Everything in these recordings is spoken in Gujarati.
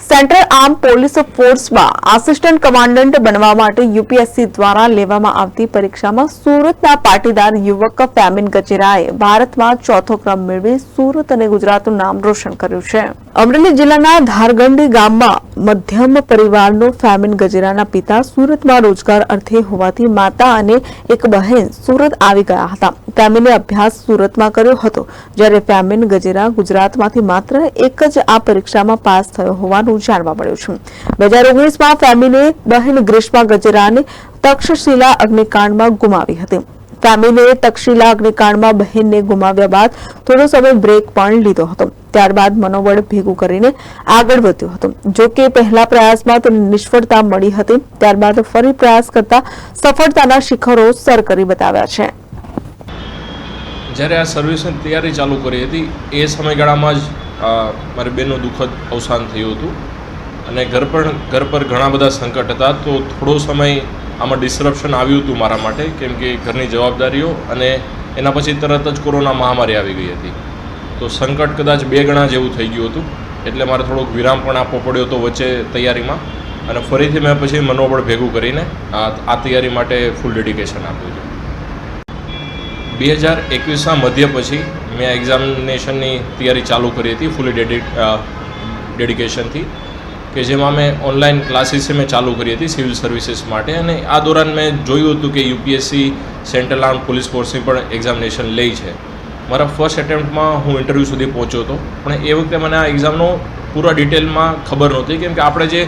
Central arm police ફોર્સમાં assistant commandant બનવા માટે યુપીએસસી દ્વારા લેવામાં આવતી પરીક્ષામાં સુરતના પાટીદાર યુવક ફેમિન ગજેરાએ ભારતમાં ચોથો ક્રમ મેળવી સુરત અને ગુજરાતનું નામ રોશન કર્યું છે. અમરેલી જિલ્લાના ધારગંડી ગામમાં મધ્યમ પરિવારનો ફેમિન ગજેરાના પિતા સુરતમાં રોજગાર અર્થે હોવાથી માતા અને એક બહેન સુરત આવી ગયા હતા. ફેમિને અભ્યાસ સુરતમાં કર્યો હતો, જ્યારે ફેમિન ગજેરા ગુજરાતમાંથી માત્ર એક જ આ પરીક્ષામાં પાસ થયો હોવાનું જાણવા મળ્યું છે. બે હજાર ઓગણીસમાં ફેમિને બહેન ગ્રીષ્મા ગજેરાને તક્ષશિલા અગ્નિકાંડમાં ગુમાવી હતી. ફેમિલીએ તક્ષશિલા અગ્નિકાંડમાં બહેનને ગુમાવ્યા બાદ થોડો સમય બ્રેક પણ લીધો હતો. ત્યારબાદ મનોબળ ભેગું કરીને આગળ વધ્યો હતો. જો કે પહેલા પ્રયાસમાં તેને નિષ્ફળતા મળી હતી. ત્યારબાદ ફરી પ્રયાસ કરતા સફળતાના શિખરો સર કરી બતાવ્યા છે. જ્યારે આ સર્વિસની તૈયારી ચાલુ કરી હતી, એ સમયગાળામાં જ મારી બેનનું દુઃખદ અવસાન થયું હતું. અને ઘર પર ઘર પર ઘણા બધા સંકટ હતા, તો થોડો સમય આમાં ડિસ્ટરપ્શન આવ્યું હતું મારા માટે, કેમ કે ઘરની જવાબદારીઓ અને એના પછી તરત જ કોરોના મહામારી આવી ગઈ હતી. તો સંકટ કદાચ બે ગણા જેવું થઈ ગયું હતું, એટલે મારે થોડોક વિરામ પણ આપવો પડ્યો હતો વચ્ચે તૈયારીમાં. અને ફરીથી મેં પછી મનોબળ ભેગું કરીને આ તૈયારી માટે ફૂલ ડેડિકેશન આપ્યું છે બે હજાર એકવીસના મધ્ય પછી મેં એક્ઝામિનેશનની તૈયારી ચાલુ કરી હતી ફૂલી ડેડિ ડેડિકેશનથી કે જેમાં મેં ઓનલાઈન ક્લાસીસ મેં ચાલુ કરી હતી સિવિલ સર્વિસીસ માટે. અને આ દોરાન મેં જોયું હતું કે યુપીએસસી સેન્ટ્રલ આર્મ પોલીસ ફોર્સની પણ એક્ઝામિનેશન લે છે. મારા ફર્સ્ટ એટેમ્પ્ટમાં હું ઇન્ટરવ્યૂ સુધી પહોંચ્યો હતો. પણ એ વખતે મને આ એક્ઝામનો પૂરા ડિટેલમાં ખબર નહોતી, કેમ કે આપણે જે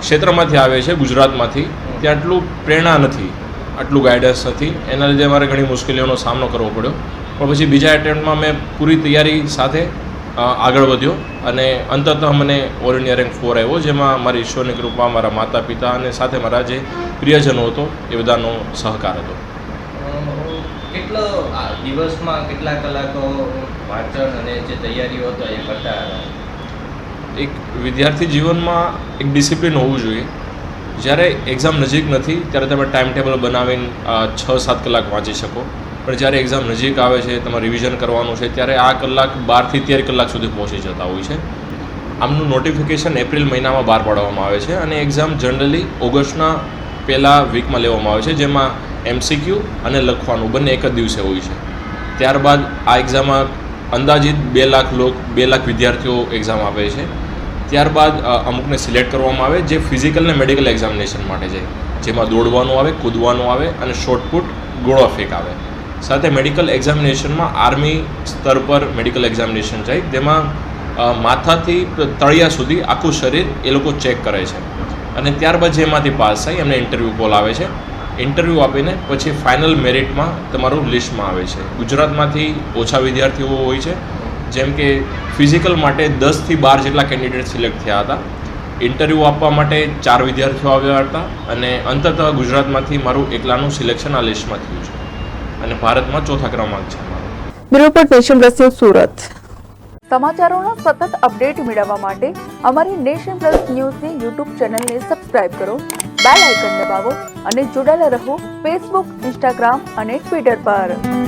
ક્ષેત્રમાંથી આવે છે, ગુજરાતમાંથી, ત્યાં આટલું પ્રેરણા નથી. આટલું ગાઈડન્સ નથી. એના લીધે મારે ઘણી મુશ્કેલીઓનો સામનો કરવો પડ્યો. પણ પછી બીજા એટેમ્પ્ટમાં મેં પૂરી તૈયારી સાથે આગળ વધ્યો અને અંતતઃ મને ઓલ ઇન્ડિયા રેન્ક ફોર આવ્યો જેમાં મારી ઈશ્વરની કૃપા મારા માતા પિતા અને સાથે મારા જે પ્રિયજનો હતો એ બધાનો સહકાર હતો. કેટલો દિવસમાં કેટલા કલાકો વાંચન અને જે તૈયારીઓ હતો એ કરતા હતા? એક વિદ્યાર્થી જીવનમાં એક ડિસિપ્લિન હોવું જોઈએ. જ્યારે એક્ઝામ નજીક નથી, ત્યારે તમે ટાઈમ ટેબલ બનાવીને છ સાત કલાક વાંચી શકો. પણ જ્યારે એક્ઝામ નજીક આવે છે, તમારે રિવિઝન કરવાનું છે, ત્યારે આ કલાક બારથી તેર કલાક સુધી પહોંચી જતા હોય છે. આમનું નોટિફિકેશન એપ્રિલ મહિનામાં બહાર પાડવામાં આવે છે અને એક્ઝામ જનરલી ઓગસ્ટના પહેલાં વીકમાં લેવામાં આવે છે, જેમાં એમસીક્યુ અને લખવાનું બંને એક જ દિવસે હોય છે. ત્યારબાદ આ એક્ઝામમાં અંદાજિત બે લાખ લોક, બે લાખ વિદ્યાર્થીઓ એક્ઝામ આપે છે. ત્યારબાદ અમુકને સિલેક્ટ કરવામાં આવે જે ફિઝિકલ ને મેડિકલ એક્ઝામિનેશન માટે જાય. જેમાં દોડવાનું આવે, કૂદવાનું આવે અને શોર્ટપુટ ગોળો ફેંક આવે. સાથે મેડિકલ એક્ઝામિનેશનમાં આર્મી સ્તર પર મેડિકલ એક્ઝામિનેશન જાય. તેમાં માથાથી તળિયા સુધી આખું શરીર એ લોકો ચેક કરે છે. અને ત્યારબાદ જેમાંથી પાસ થાય, એમને ઇન્ટરવ્યૂ કોલ આવે છે. ઇન્ટરવ્યૂ આપીને પછી ફાઇનલ મેરિટમાં તમારું લિસ્ટમાં આવે છે. ગુજરાતમાંથી ઓછા વિદ્યાર્થીઓ હોય છે. જેમ કે ફિઝિકલ માટે દસથી બાર જેટલા કેન્ડિડેટ સિલેક્ટ થયા હતા. ઇન્ટરવ્યૂ આપવા માટે ચાર વિદ્યાર્થીઓ આવ્યા હતા અને અંતતઃ ગુજરાતમાંથી મારું એકલાનું સિલેક્શન આ લિસ્ટમાં થયું છે. અને ભારતમાં ચોથા ક્રમાંક છે મારો. બ્યુરો સુરત. સમાચારોના સતત અપડેટ મેળવવા માટે અમારી નેશન પ્લસ ન્યૂઝની યુટ્યુબ ચેનલને સબસ્ક્રાઇબ કરો બેલ આઇકન દબાવો અને જોડાયેલા રહો ફેસબુક ઇન્સ્ટાગ્રામ અને ટ્વિટર પર.